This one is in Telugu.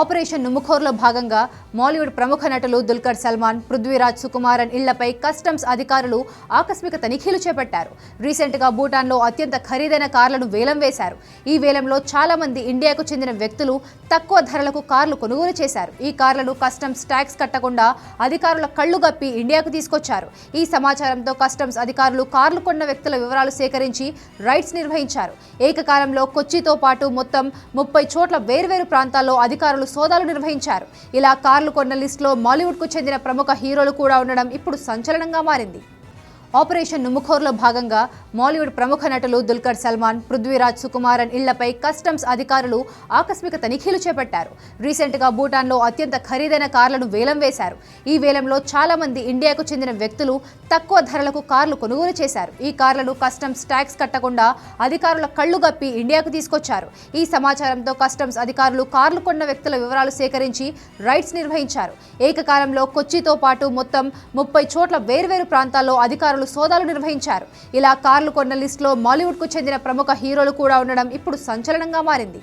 ఆపరేషన్ నుముఖోర్లో భాగంగా మాలీవుడ్ ప్రముఖ నటులు దుల్కర్ సల్మాన్ పృథ్వీరాజ్ సుకుమారన్ ఇళ్ళపై కస్టమ్స్ అధికారులు ఆకస్మిక తనిఖీలు చేపట్టారు. రీసెంట్గా భూటాన్లో అత్యంత ఖరీదైన కార్లను వేలం వేశారు. ఈ వేలంలో చాలామంది ఇండియాకు చెందిన వ్యక్తులు తక్కువ ధరలకు కార్లు కొనుగోలు చేశారు. ఈ కార్లను కస్టమ్స్ ట్యాక్స్ కట్టకుండా అధికారుల కళ్ళు గప్పి ఇండియాకు తీసుకొచ్చారు. ఈ సమాచారంతో కస్టమ్స్ అధికారులు కార్లు కొన్న వ్యక్తుల వివరాలు సేకరించి రైడ్స్ నిర్వహించారు. ఏకకాలంలో కొచ్చితో పాటు మొత్తం ముప్పై చోట్ల వేర్వేరు ప్రాంతాల్లో అధికారులు సోదాలు నిర్వహించారు. ఇలా కార్లు కొన్న లిస్టులో మాలీవుడ్కు చెందిన ప్రముఖ హీరోలు కూడా ఉండడం ఇప్పుడు సంచలనంగా మారింది. ఆపరేషన్ నుముఖోర్లో భాగంగా మాలీవుడ్ ప్రముఖ నటులు దుల్కర్ సల్మాన్ పృథ్వీరాజ్ సుకుమారన్ ఇళ్ళపై కస్టమ్స్ అధికారులు ఆకస్మిక తనిఖీలు చేపట్టారు. రీసెంట్గా భూటాన్లో అత్యంత ఖరీదైన కార్లను వేలం వేశారు. ఈ వేలంలో చాలా మంది ఇండియాకు చెందిన వ్యక్తులు తక్కువ ధరలకు కార్లు కొనుగోలు చేశారు. ఈ కార్లను కస్టమ్స్ ట్యాక్స్ కట్టకుండా అధికారుల కళ్ళు గప్పి ఇండియాకు తీసుకొచ్చారు. ఈ సమాచారంతో కస్టమ్స్ అధికారులు కార్లు కొన్న వ్యక్తుల వివరాలు సేకరించి రైడ్స్ నిర్వహించారు. ఏకకాలంలో కొచ్చితో పాటు మొత్తం ముప్పై చోట్ల వేర్వేరు ప్రాంతాల్లో అధికారులు సోదాలు నిర్వహించారు. ఇలా కార్లు కొన్న లిస్టులో మాలీవుడ్కు చెందిన ప్రముఖ హీరోలు కూడా ఉండడం ఇప్పుడు సంచలనంగా మారింది.